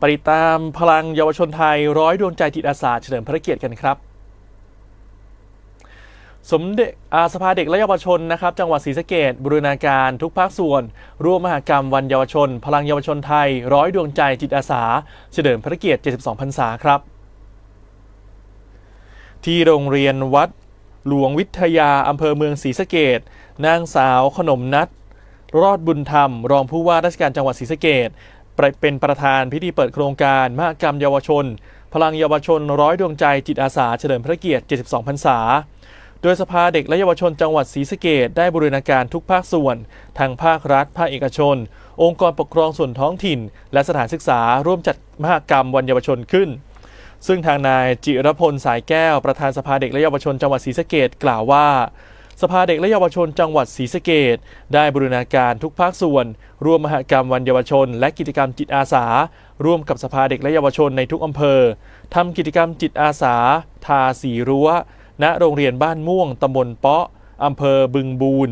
ปติดตามพลังเยาวชนไทยร้อยดวงใจจิตอาสาเฉลิมพระเกียรติกันครับ สมเด็จอาสภาเด็กและเยาวชนนะครับจังหวัดศรีสะเกดบูรณาการทุกภาคส่วน ร่วมมหกรรมวันเยาวชน พลังเยาวชนไทย ร้อยดวงใจจิตอาสา เฉลิมพระเกียรติ 72 พรรษาครับ ที่โรงเรียนวัดหลวงวิทยาอำเภอเมืองศรีสะเกดนางสาวขนมนัทรอดบุญธรรม รองผู้ว่าราชการจังหวัดศรีสะเกด เป็นประธานพิธีเปิดโครงการมหกรรมเยาวชน พลังเยาวชนร้อยดวงใจจิตอาสาเฉลิมพระเกียรติ 72 พรรษา โดยสภาเด็กและเยาวชนจังหวัดศรีสะเกดได้บริณาการทุกภาคส่วนทั้งภาครัฐ ภาคเอกชน องค์กรปกครองส่วนท้องถิ่น และสถานศึกษาร่วมจัดมหกรรมวันเยาวชนขึ้น ซึ่งทางนายจิรพลสายแก้วประธานสภาเด็กและเยาวชนจังหวัดศรีสะเกดกล่าวว่า สภาเด็กและเยาวชนจังหวัดศรีสะเกดได้บริณาการทุกภาคส่วน ร่วมมหกรรมวันเยาวชน และกิจกรรมจิตอาสา ร่วมกับสภาเด็กและเยาวชนในทุกอำเภอทำกิจกรรมจิตอาสา ทาสีรั้ว ณโรงเรียนบ้านม่วงตำบลเปาะอำเภอบึงบูน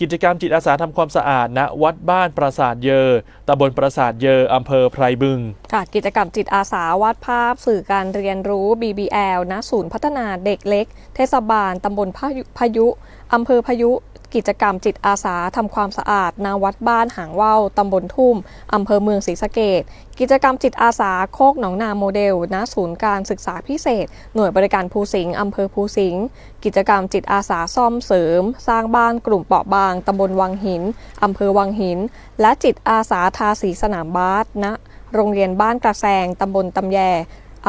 กิจกรรมจิตอาสาทำความสะอาดณวัดบ้านปราสาทเยอตำบลปราสาทเยออำเภอไพรบึง ค่ะกิจกรรมจิตอาสาวาดภาพ สื่อการเรียนรู้ BBL ณ ศูนย์พัฒนาเด็กเล็ก เทศบาลตำบลพพายุอำเภอพายุ กิจกรรมจิตอาสาทำความสะอาดณวัดบ้านหางว่าวตำบลทุ่มอำเภอเมืองศรีสะเกดกิจกรรมจิตอาสาโคกหนองนาโมเดล ณ ศูนย์การศึกษาพิเศษ หน่วยบริการภูสิงห์อำเภอภูสิงห์กิจกรรมจิตอาสาซ่อมเสริม สร้างบ้านกลุ่มเปราะบางตำบลวังหินอำเภอวังหิน และจิตอาสาทาสีสนามบาสณโรงเรียนบ้านกระแซงตำบลตำแย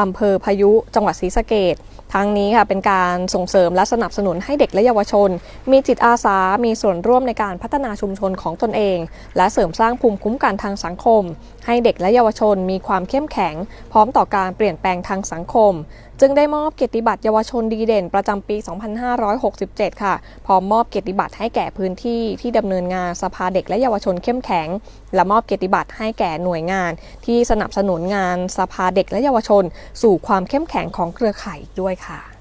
อำเภอพายุ จังหวัดศรีสะเกดทั้งนี้ค่ะเป็นการส่งเสริมและสนับสนุนให้เด็กและเยาวชน มีจิตอาสา มีส่วนร่วมในการพัฒนาชุมชนของตนเอง และเสริมสร้างภูมิคุ้มกันทางสังคม ให้เด็กและเยาวชนมีความเข้มแข็ง พร้อมต่อการเปลี่ยนแปลงทางสังคมจึงได้มอบเกียรติบัตรเยาวชนดีเด่นประจำปี 2567 ค่ะ พร้อมมอบเกียรติบัตรให้แก่พื้นที่ที่ดำเนินงานสภาเด็กและเยาวชนเข้มแข็ง และมอบเกียรติบัตรให้แก่หน่วยงาน ที่สนับสนุนงานสภาเด็กและเยาวชน สู่ความเข้มแข็งของเครือข่ายอีกด้วยค่ะ